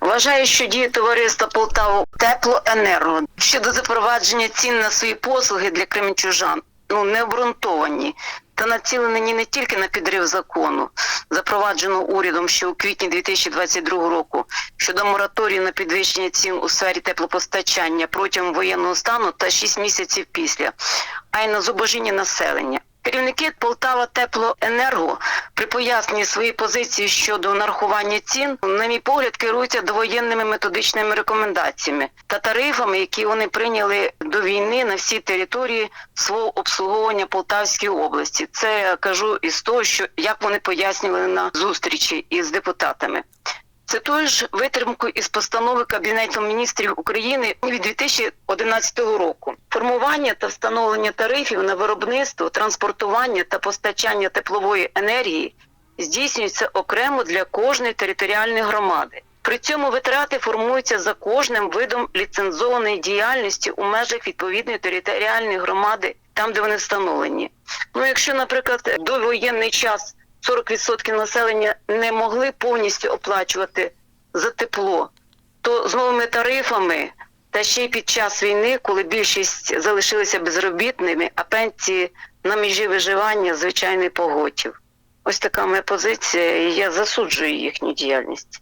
Вважаю, що дії товариства Полтава Теплоенерго щодо запровадження цін на свої послуги для кременчужан ну не обґрунтовані та націлені не тільки на підрив закону, запровадженого урядом ще у квітні 2022 року щодо мораторію на підвищення цін у сфері теплопостачання протягом воєнного стану та 6 місяців після, а й на зубожіння населення. Керівники Полтава Теплоенерго при поясненні своєї позиції щодо нарахування цін, на мій погляд, керуються довоєнними методичними рекомендаціями та тарифами, які вони прийняли до війни на всій території свого обслуговування Полтавської області. Це я кажу із того, що як вони пояснювали на зустрічі із депутатами. Цитую ж витримку із постанови Кабінету міністрів України від 2011 року. Формування та встановлення тарифів на виробництво, транспортування та постачання теплової енергії здійснюється окремо для кожної територіальної громади. При цьому витрати формуються за кожним видом ліцензованої діяльності у межах відповідної територіальної громади, там де вони встановлені. Ну, якщо, наприклад, до воєнний час 40% населення не могли повністю оплачувати за тепло, то з новими тарифами та ще й під час війни, коли більшість залишилися безробітними, а пенсії на межі виживання звичайний поготів. Ось така моя позиція, і я засуджую їхню діяльність.